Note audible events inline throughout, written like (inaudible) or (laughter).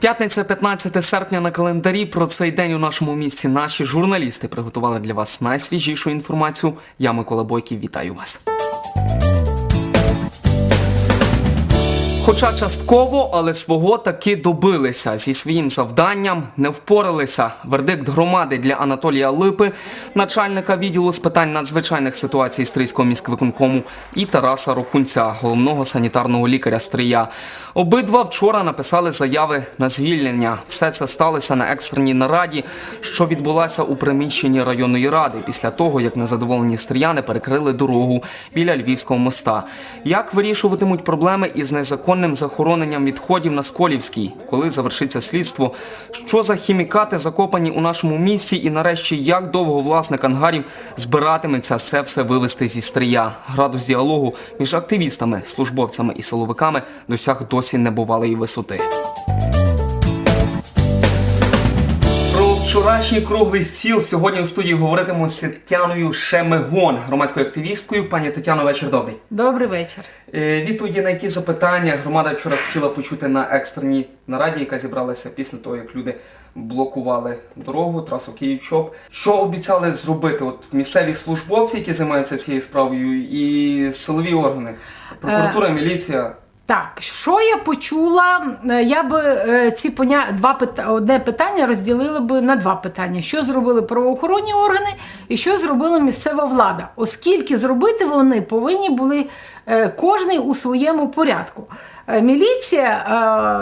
П'ятниця 15 серпня на календарі. Про цей день у нашому місті наші журналісти приготували для вас найсвіжішу інформацію. Я Микола Бойків, вітаю вас. Хоча частково, але свого таки добилися зі своїм завданням, не впоралися. Вердикт громади для Анатолія Липи, начальника відділу з питань надзвичайних ситуацій Стрийського міськвиконкому, і Тараса Рокунця, головного санітарного лікаря Стрия. Обидва вчора написали заяви на звільнення. Все це сталося на екстреній нараді, що відбулася у приміщенні районної ради після того, як незадоволені стріяни перекрили дорогу біля Львівського моста. Як вирішуватимуть проблеми із незаконним захороненням відходів на Сколівській, коли завершиться слідство? Що за хімікати закопані у нашому місті? І нарешті, як довго власник ангарів збиратиметься це все вивести зі стрия? Градус діалогу між активістами, службовцями і силовиками досяг досі небувалої висоти. Про вчорашній круглий стіл сьогодні у студії говоритиму з Тетяною Шемегон, громадською активісткою. Пані Тетяно, вечір добрий. Добрий вечір. Е, Відповіді на які запитання громада вчора хотіла почути на екстреній нараді, яка зібралася після того, як люди блокували дорогу, трасу Київ-Чоп. Що обіцяли зробити? От місцеві службовці, які займаються цією справою, і силові органи, прокуратура, міліція. Так, що я почула? Е, Я би е, ці поня... два пита... одне питання розділила би на два питання: що зробили правоохоронні органи і що зробила місцева влада, оскільки зробити вони повинні були е, кожний у своєму порядку. Міліція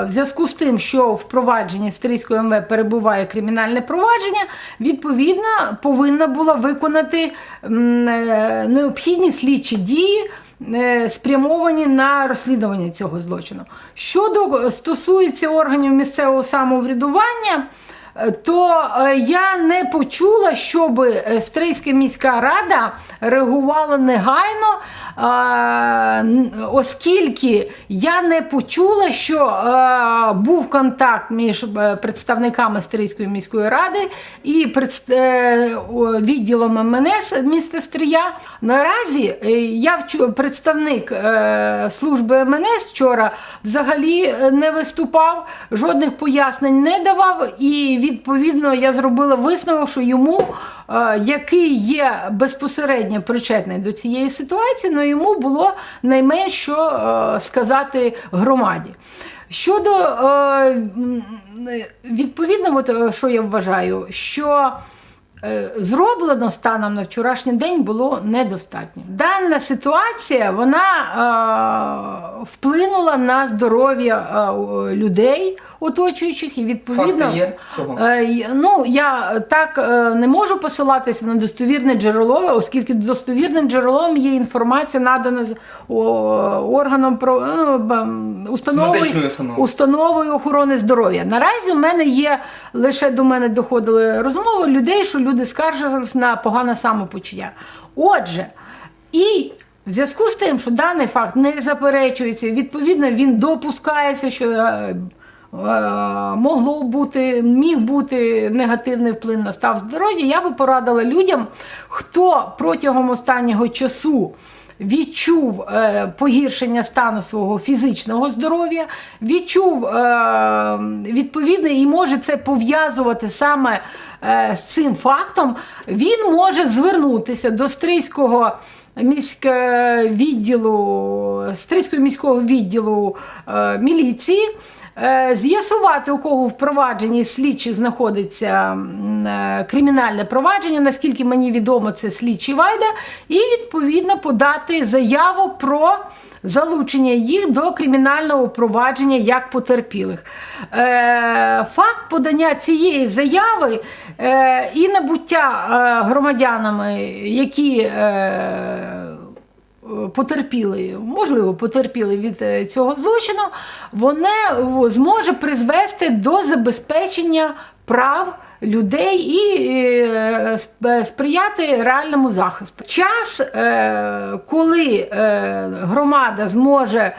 в зв'язку з тим, що в провадженні Стрийської МВ перебуває кримінальне провадження, відповідно повинна була виконати необхідні слідчі дії спрямовані на розслідування цього злочину. Щодо стосується органів місцевого самоврядування, е, то е, я не почула, щоб е, Стрийська міська рада реагувала негайно, е, оскільки я не почула, що е, був контакт між е, представниками Стрийської міської ради і е, відділом МНС міста Стрия. Наразі е, я представник е, служби МНС вчора взагалі е, не виступав, жодних пояснень не давав, і відповідно я зробила висновок, що йому, е, який є безпосередньо причетний до цієї ситуації, ну йому було найменше що е, сказати громаді. Щодо е, відповідно, що я вважаю, що зроблено станом на вчорашній день було недостатньо. Дана ситуація вона е, вплинула на здоров'я е, людей, оточуючих, і відповідно. Факти є цього? Е, Ну, я так е, не можу посилатися на достовірне джерело, оскільки достовірним джерелом є інформація, надана з о, органом про б- установою, установою. охорони здоров'я. Наразі в мене є лише до мене доходили розмови людей, що люди скаржились на погане самопочуття. Отже, і в зв'язку з тим, що даний факт не заперечується, відповідно, він допускається, що. е, Е, могло бути, міг бути негативний вплив на став здоров'я, я би порадила людям, хто протягом останнього часу відчув е, погіршення стану свого фізичного здоров'я, відчув е, відповідно і може це пов'язувати саме е, з цим фактом, він може звернутися до Стрийського міського відділу, Стрийського міського відділу е, міліції. Е, З'ясувати, у кого в провадженні слідчих знаходиться е, кримінальне провадження, наскільки мені відомо, це слідчий Вайда, і відповідно подати заяву про залучення їх до кримінального провадження як потерпілих. Е, Факт подання цієї заяви е, і набуття е, громадянами, які потерпіли, можливо, потерпіли від цього злочину, воно зможе призвести до забезпечення прав людей і е, сп- сприяти реальному захисту. Час, е, коли е, громада зможе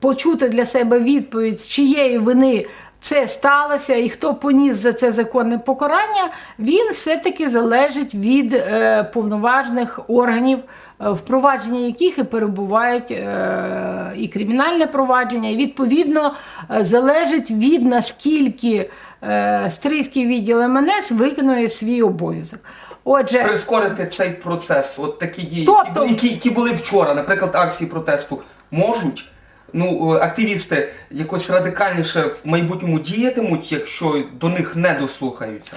почути для себе відповідь, з чиєї вини це сталося і хто поніс за це законне покарання, він все-таки залежить від е, повноважних органів, е, впровадження яких і перебувають е, і кримінальне провадження, і відповідно е, залежить від наскільки е, Стрийський відділ МНС виконує свій обов'язок. Отже, Прискорити цей процес, от такі дії, Тобто- які, які були вчора, наприклад, акції протесту, можуть. Ну, е, активісти якось радикальніше в майбутньому діятимуть, якщо до них не дослухаються.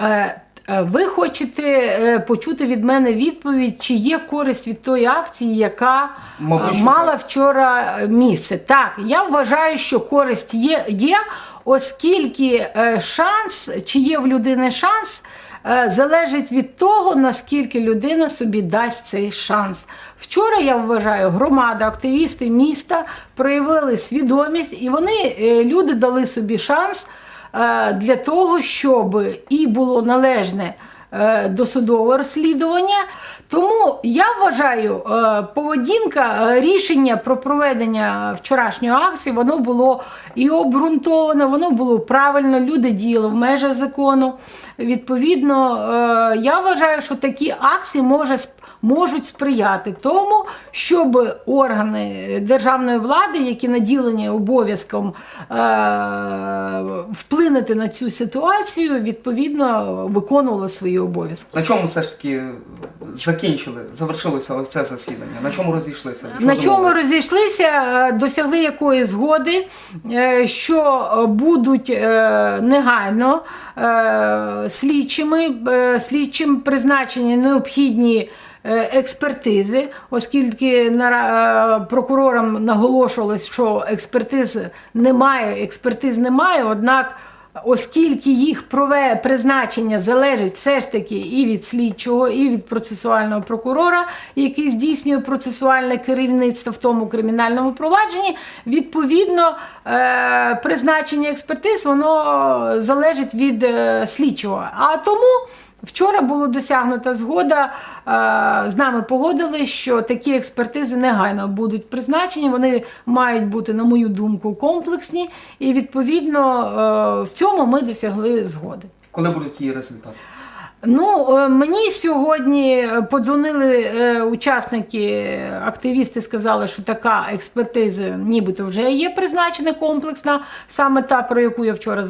Е, е, Ви хочете е, почути від мене відповідь, чи є користь від тої акції, яка Мабуть, мала так. вчора місце? Так, я вважаю, що користь є, є оскільки шанс, чи є в людини шанс, залежить від того, наскільки людина собі дасть цей шанс. Вчора я вважаю, громада, активісти міста проявили свідомість, і вони е, люди дали собі шанс е, для того, щоб і було належне е, досудове розслідування. Тому я вважаю, е, поведінка, е, рішення про проведення вчорашньої акції, воно було і обґрунтовано, воно було правильно, люди діяли в межах закону. Відповідно, е, я вважаю, що такі акції може сп- можуть сприяти тому, щоб органи державної влади, які наділені обов'язком е, вплинути на цю ситуацію, відповідно виконували свої обов'язки. На чому все ж таки закінчили, завершилося ось це засідання? На чому розійшлися? Що На чому розійшлися, е, досягли якої згоди, е, що будуть негайно слідчими, слідчим призначені необхідні. Е, Експертизи, оскільки е, прокурорам наголошувалось, що експертиз немає, експертиз немає, однак Оскільки їх прове- призначення залежить все ж таки і від слідчого, і від процесуального прокурора, який здійснює процесуальне керівництво в тому кримінальному провадженні, відповідно е, призначення експертиз воно залежить від слідчого. А тому. Вчора було досягнута згода. е, З нами погодили, що такі експертизи негайно будуть призначені. Вони мають бути, на мою думку, комплексні, і відповідно е, в цьому ми досягли згоди. Коли будуть її результати? Ну, е, мені сьогодні е, подзвонили е, учасники, активісти сказали, що така експертиза нібито вже є призначена комплексна, саме та, про яку я вчора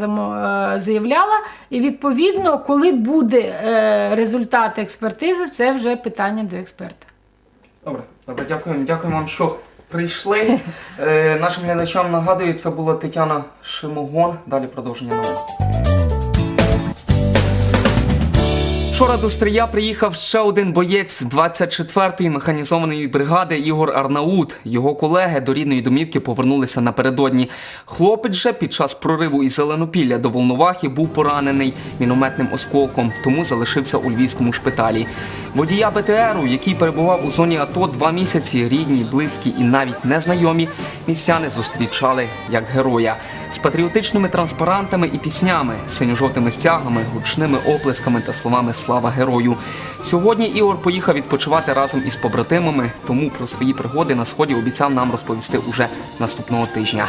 заявляла. І відповідно, коли буде результат експертизи, це вже питання до експерта. Добре, добре, дякуємо. Дякуємо вам, що прийшли. (laughs) Е, нашим глядачам нагадую, це була Тетяна Шимогон. Далі продовження новин. Вчора до Стрия приїхав ще один боєць 24-ї механізованої бригади Ігор Арнаут. Його колеги до рідної домівки повернулися напередодні. Хлопець же під час прориву із Зеленопілля до Волновахи був поранений мінометним осколком, тому залишився у львівському шпиталі. Водія БТРу, який перебував у зоні АТО два місяці, рідні, близькі і навіть незнайомі, містяни зустрічали як героя з патріотичними транспарантами і піснями, синьо-жовтими стягами, гучними оплесками та словами Слава герою. Сьогодні Ігор поїхав відпочивати разом із побратимами, тому про свої пригоди на сході обіцяв нам розповісти уже наступного тижня.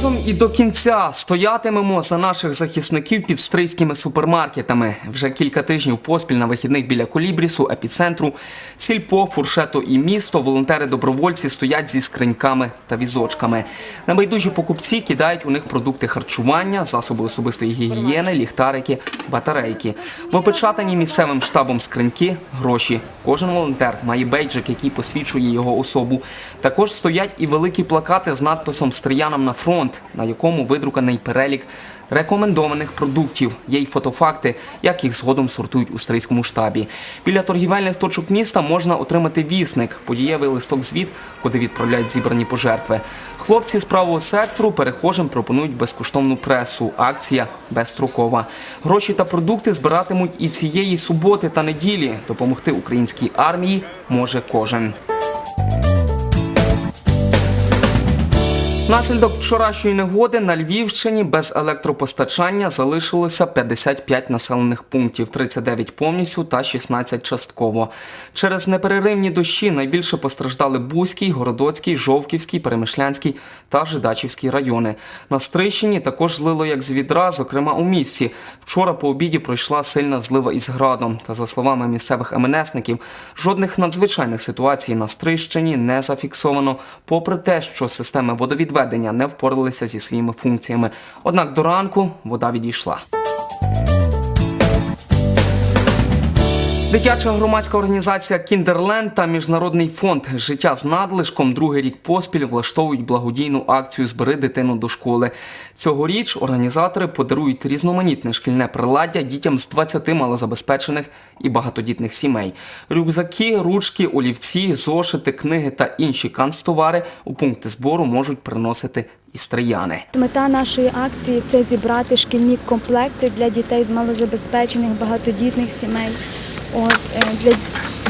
Разом і до кінця стоятимемо за наших захисників під стрийськими супермаркетами. Вже кілька тижнів поспіль на вихідних біля колібрісу, епіцентру, сільпо, фуршету і місто. Волонтери-добровольці стоять зі скриньками та візочками. Небайдужі покупці кидають у них продукти харчування, засоби особистої гігієни, ліхтарики, батарейки. В опечатані місцевим штабом скриньки гроші. Кожен волонтер має бейджик, який посвідчує його особу. Також стоять і великі плакати з надписом Стріянам на фронт, на якому видруканий перелік рекомендованих продуктів. Є й фотофакти, як їх згодом сортують у стрийському штабі. Біля торгівельних точок міста можна отримати вісник, подієвий листок звіт, куди відправляють зібрані пожертви. Хлопці з правого сектору перехожим пропонують безкоштовну пресу. Акція безстрокова. Гроші та продукти збиратимуть і цієї суботи та неділі. Допомогти українській армії може кожен. Внаслідок вчорашньої негоди на Львівщині без електропостачання залишилося 55 населених пунктів, 39 повністю та 16 частково. Через непереривні дощі найбільше постраждали Бузький, Городоцький, Жовківський, Перемишлянський та Жидачівський райони. На Стрийщині також злило як з відра, зокрема у місті. Вчора по обіді пройшла сильна злива із градом. Та за словами місцевих МНСників, жодних надзвичайних ситуацій на Стрийщині не зафіксовано, попри те, що системи водовідведення не впоралися зі своїми функціями. Однак до ранку вода відійшла. Дитяча громадська організація Кіндерленд та Міжнародний фонд Життя з надлишком другий рік поспіль влаштовують благодійну акцію Збери дитину до школи. Цьогоріч організатори подарують різноманітне шкільне приладдя дітям з 20 малозабезпечених і багатодітних сімей. Рюкзаки, ручки, олівці, зошити, книги та інші канцтовари у пункти збору можуть приносити і стрияни. Мета нашої акції це зібрати шкільні комплекти для дітей з малозабезпечених багатодітних сімей. От е, для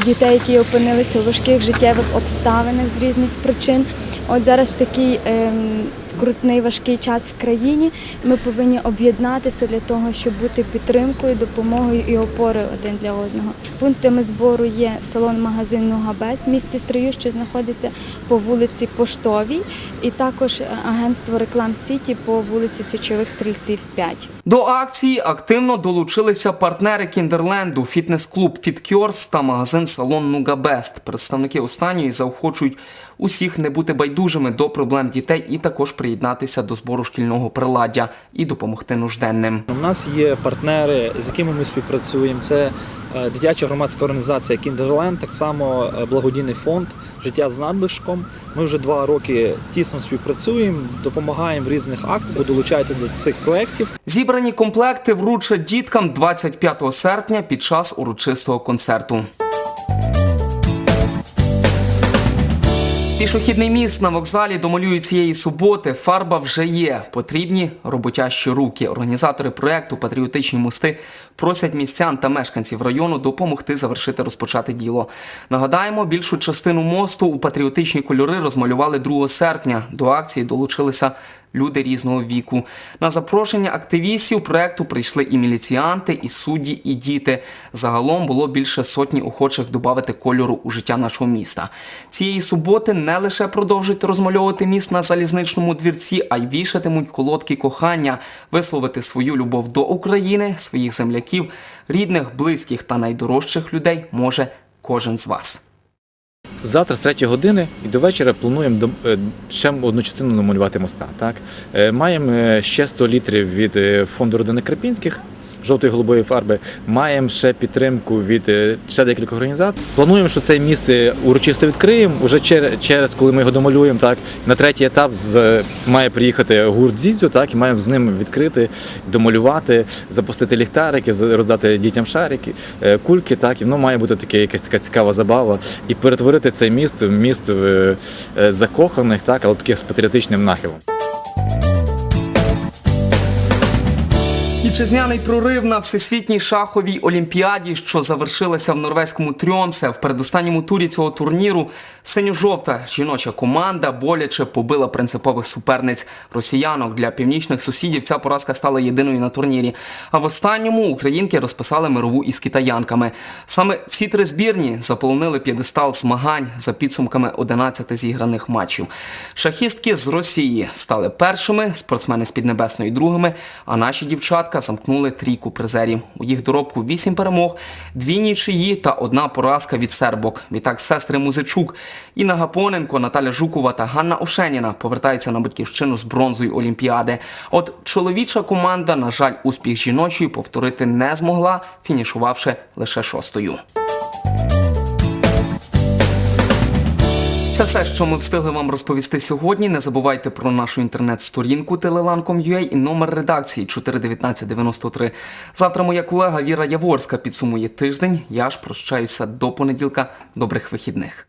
дітей, які опинилися у важких життєвих обставинах з різних причин. От зараз такий ем, скрутний важкий час в країні. Ми повинні об'єднатися для того, щоб бути підтримкою, допомогою і опорою один для одного. Пунктами збору є салон-магазин Нугабест в місті Стрию, що знаходиться по вулиці Поштовій, і також агентство Реклам Сіті по вулиці Січових Стрільців 5. До акції активно долучилися партнери Кіндерленду, фітнес-клуб Фіткьорс та магазин Салон Нугабест. Представники останньої заохочують усіх не бути байдужими до проблем дітей і також приєднатися до збору шкільного приладдя і допомогти нужденним. У нас є партнери, з якими ми співпрацюємо. Це е, дитяча громадська організація Кіндерленд, так само е, благодійний фонд Життя з надлишком. Ми вже два роки тісно співпрацюємо, допомагаємо в різних акціях, долучаєте до цих проєктів. Зібрані комплекти вручать діткам 25 серпня під час урочистого концерту. Пішохідний міст на вокзалі домалює цієї суботи. Фарба вже є. Потрібні роботящі руки. Організатори проекту Патріотичні мости просять містян та мешканців району допомогти завершити розпочати діло. Нагадаємо, більшу частину мосту у патріотичні кольори розмалювали 2 серпня. До акції долучилися люди різного віку. На запрошення активістів проекту прийшли і міліціянти, і судді, і діти. Загалом було більше сотні охочих додати кольору у життя нашого міста. Цієї суботи не лише продовжують розмальовувати міст на залізничному двірці, а й вішатимуть колодки кохання, висловити свою любов до України, своїх земляків, рідних, близьких та найдорожчих людей може кожен з вас. Завтра з 3 години і до вечора плануємо е, ще одну частину намалювати моста. Так? Е, Маємо е, ще 100 літрів від фонду родини Крапінських. Жовтої голубої фарби маємо ще підтримку від е, ще декількох організацій. Плануємо, що цей міст е, урочисто відкриємо. Уже через, коли ми його домалюємо, так на третій етап з, має приїхати гурт Зідзю, так і маємо з ним відкрити, домалювати, запустити ліхтарики, роздати дітям шарики, е, кульки. Так і воно має бути таке, якась така цікава забава, і перетворити цей міст в міст е, е, закоханих, так, але таких з патріотичним нахилом. Вітчизняний прорив на всесвітній шаховій олімпіаді, що завершилася в норвезькому Трьомсе. В передостанньому турі цього турніру синьо-жовта жіноча команда боляче побила принципових суперниць росіянок. Для північних сусідів ця поразка стала єдиною на турнірі. А в останньому українки розписали мирову із китаянками. Саме ці три збірні заполонили п'єдестал змагань за підсумками 11 зіграних матчів. Шахістки з Росії стали першими, спортсмени з Піднебесної другими, а наші дівчатка замкнули трійку призерів. У їх доробку вісім перемог, дві нічиї та одна поразка від сербок. Відтак сестри Музичук, Інна Гапоненко, Наталя Жукова та Ганна Ошеніна повертаються на батьківщину з бронзою Олімпіади. От чоловіча команда, на жаль, успіх жіночої повторити не змогла, фінішувавши лише шостою. Це все, що ми встигли вам розповісти сьогодні. Не забувайте про нашу інтернет-сторінку telelan.com.ua і номер редакції 41993. Завтра моя колега Віра Яворська підсумує тиждень. Я ж прощаюся до понеділка. Добрих вихідних.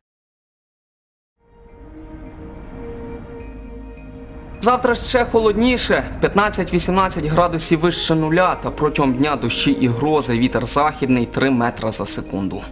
Завтра ще холодніше 15-18 градусів вище нуля та протягом дня дощі і грози. Вітер західний 3 метра за секунду.